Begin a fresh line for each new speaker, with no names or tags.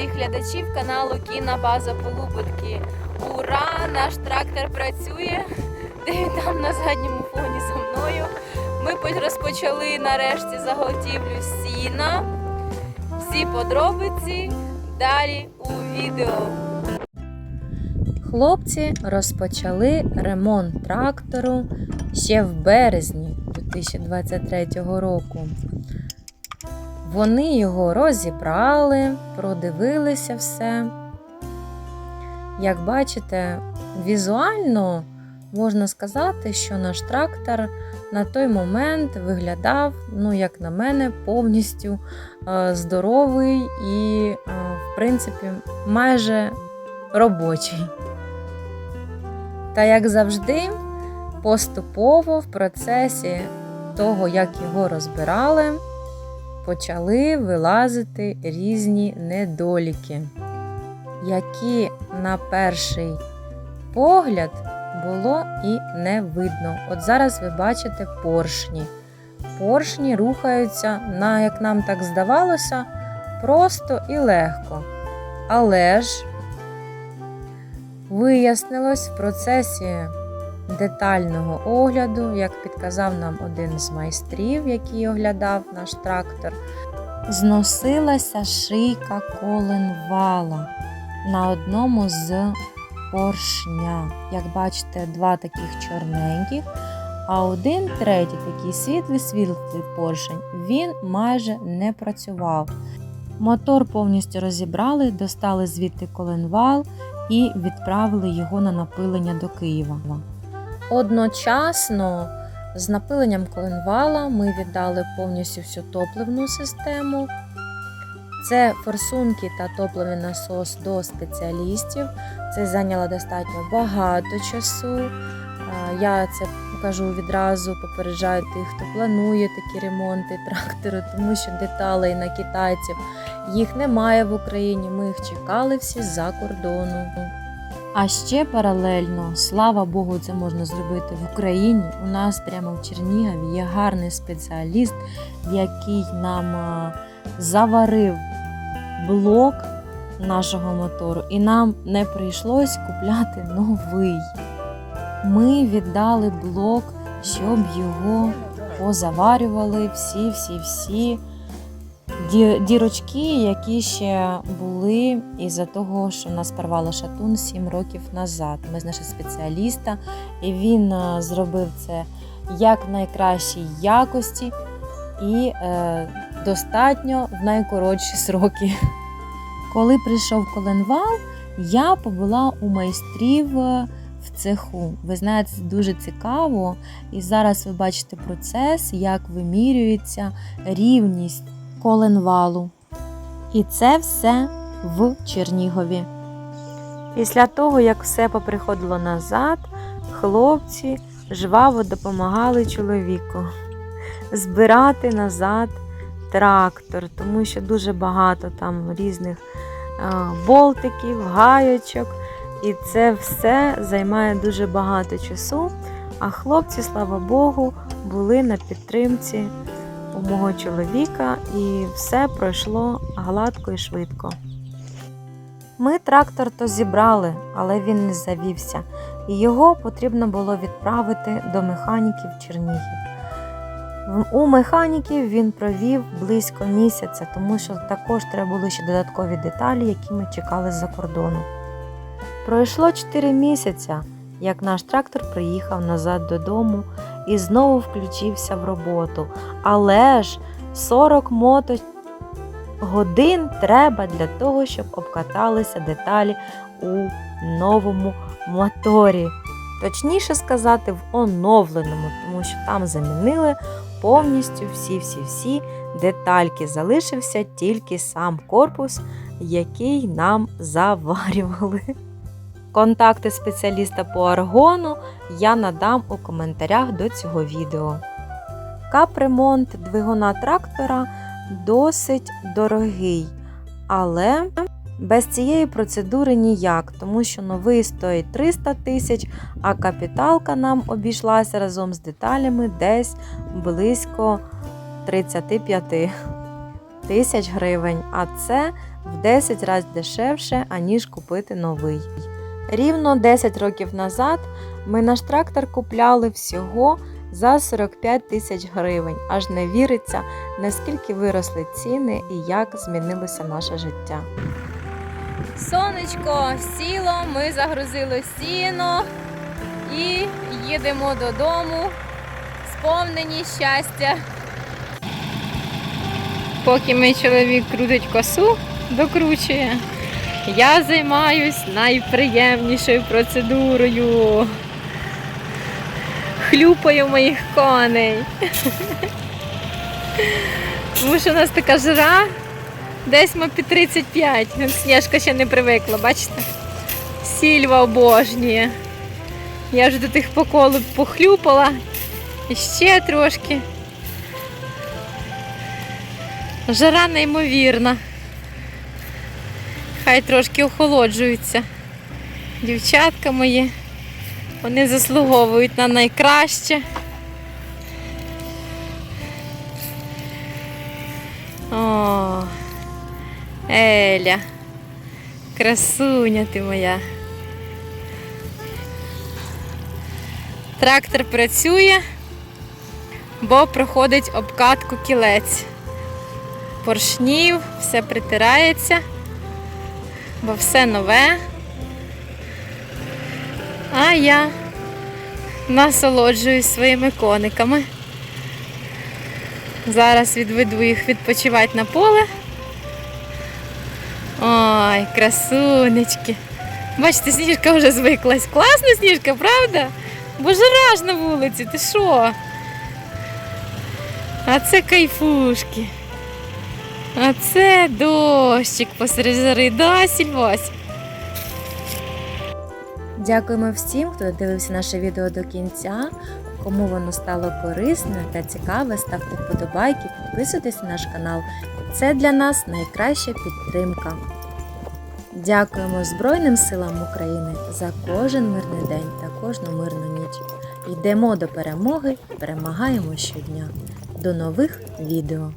Всіх глядачів каналу Кінобаза Полуботки. Ура! Наш трактор працює. Де там на задньому фоні за мною. Ми розпочали нарешті заготівлю сіна. Всі подробиці далі у відео. Хлопці розпочали ремонт трактору ще в березні 2023 року. Вони його розібрали, продивилися все. Як бачите, візуально можна сказати, що наш трактор на той момент виглядав, ну, як на мене, повністю е, здоровий і, е, в принципі, майже робочий. Та як завжди, поступово в процесі того, як його розбирали, почали вилазити різні недоліки, які на перший погляд було і не видно. От зараз ви бачите поршні. Поршні рухаються на, як нам так здавалося, просто і легко. Але ж вияснилось в процесі детального огляду, як підказав нам один з майстрів, який оглядав наш трактор, зносилася шийка коленвала на одному з поршня. Як бачите, два таких чорненьких, а один третій, такий світлий-світлий поршень, він майже не працював. Мотор повністю розібрали, достали звідти коленвал і відправили його на напилення до Києва. Одночасно з напиленням коленвала ми віддали повністю всю топливну систему. Це форсунки та топливний насос до спеціалістів. Це зайняло достатньо багато часу. Я це кажу відразу, попереджаю тих, хто планує такі ремонти трактору, тому що деталей на китайців їх немає в Україні. Ми їх чекали всі з-за кордону. А ще паралельно, слава Богу, це можна зробити в Україні. У нас прямо в Чернігові є гарний спеціаліст, який нам заварив блок нашого мотору, і нам не прийшлось купляти новий. Ми віддали блок, щоб його позаварювали всі-всі-всі дірочки, які ще були із-за того, що нас порвало шатун 7 років назад. Ми знайшли спеціаліста, і він е, зробив це як найкращій якості і е, достатньо в найкоротші сроки. Коли прийшов коленвал, я побула у майстрів е, в цеху. Ви знаєте, це дуже цікаво. І зараз ви бачите процес, як вимірюється рівність коленвалу. І це все в Чернігові. Після того, як все поприходило назад, хлопці жваво допомагали чоловіку збирати назад трактор, тому що дуже багато там різних болтиків, гайочок. І це все займає дуже багато часу. А хлопці, слава Богу, були на підтримці у мого чоловіка, і все пройшло гладко і швидко. Ми трактор то зібрали, але він не завівся, і його потрібно було відправити до механіків Чернігів. У механіків він провів близько місяця, тому що також треба були ще додаткові деталі, які ми чекали з-за кордону. Пройшло 4 місяця, як наш трактор приїхав назад додому і знову включився в роботу. Але ж 40 мото годин треба для того, щоб обкаталися деталі у новому моторі. Точніше сказати, в оновленому, тому що там замінили повністю всі-всі-всі детальки. Залишився тільки сам корпус, який нам заварювали. Контакти спеціаліста по аргону я надам у коментарях до цього відео. Капремонт двигуна трактора досить дорогий, але без цієї процедури ніяк, тому що новий стоїть 300 тисяч, а капіталка нам обійшлася разом з деталями десь близько 35 тисяч гривень. А це в 10 разів дешевше, аніж купити новий. Рівно 10 років назад ми наш трактор купляли всього за 45 тисяч гривень. Аж не віриться, наскільки виросли ціни і як змінилося наше життя. Сонечко сіло, ми загрузили сіно і їдемо додому, сповнені щастя. Поки мій чоловік крутить косу, докручує, я займаюсь найприємнішою процедурою. Хлюпаю моїх коней. Тому що у нас така жара, десь ми під 35. Вон Сніжка ще не привикла, бачите? Сільва обожнює. Я вже до тих поколу похлюпала. І ще трошки. Жара неймовірна. Хай трошки охолоджуються. Дівчатка мої, вони заслуговують на найкраще. О, Еля, красуня ти моя. Трактор працює, бо проходить обкатку кілець. Поршнів, все притирається, бо все нове. А я насолоджуюсь своїми кониками. Зараз відведу їх відпочивати на поле. Ой, красунечки. Бачите, сніжка вже звиклась. Класна сніжка, правда? Бо на вулиці, ти що? А це кайфушки. А це дощик посеред жари, да, Сільвась? Дякуємо всім, хто дивився наше відео до кінця. Кому воно стало корисним та цікаве, ставте вподобайки, підписуйтесь на наш канал. Це для нас найкраща підтримка. Дякуємо Збройним силам України за кожен мирний день та кожну мирну ніч. Йдемо до перемоги, перемагаємо щодня. До нових відео!